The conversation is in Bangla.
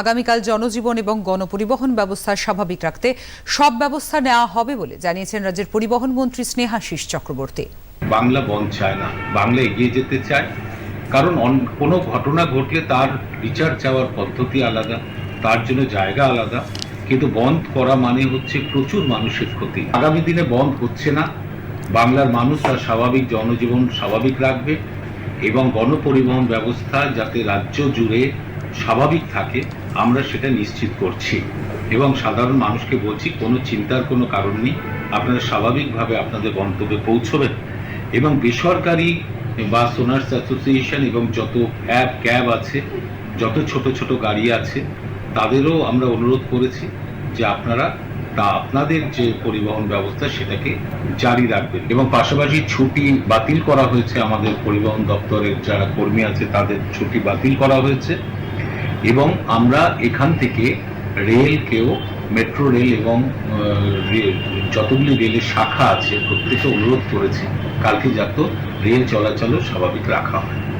আগামীকাল জনজীবন এবং গণপরিবহন ব্যবস্থা স্বাভাবিক রাখতে সব ব্যবস্থা নেওয়া হবে বলে জানিয়েছেন রাজ্যের পরিবহন মন্ত্রী স্নেহাশিস চক্রবর্তী। বাংলা বন্ধ চায় না, বাংলা এগিয়ে যেতে চায়। কারণ কোনো ঘটনা ঘটলে তার বিচার চাওয়ার পদ্ধতি আলাদা, তার জন্য জায়গা আলাদা। কিন্তু বন্ধ করা মানে হচ্ছে প্রচুর মানুষের ক্ষতি। আগামী দিনে বন্ধ হচ্ছে না। বাংলার মানুষ তার স্বাভাবিক জনজীবন স্বাভাবিক রাখবে এবং গণপরিবহন ব্যবস্থা যাতে রাজ্য জুড়ে স্বাভাবিক থাকে আমরা সেটা নিশ্চিত করছি। এবং সাধারণ মানুষকে বলছি, কোনো চিন্তার কোনো কারণ নেই। আপনারা স্বাভাবিকভাবে আপনাদের গন্তব্যে পৌঁছবেন। এবং বেসরকারি বা সোনার্স অ্যাসোসিয়েশন এবং যত অ্যাপ, ক্যাব আছে, যত ছোট ছোট গাড়ি আছে, তাদেরও আমরা অনুরোধ করেছি যে আপনারা তা আপনাদের যে পরিবহন ব্যবস্থা সেটাকে জারি রাখবেন। এবং পাশাপাশি ছুটি বাতিল করা হয়েছে আমাদের পরিবহন দপ্তরের যারা কর্মী আছে, তাদের ছুটি বাতিল করা হয়েছে। এবং আমরা এখান থেকে রেলকেও, মেট্রো রেল এবং যতগুলি রেলের শাখা আছে, প্রত্যেকে অনুরোধ করেছি, কালকে যাতে রেল চলাচলও স্বাভাবিক রাখা হয়।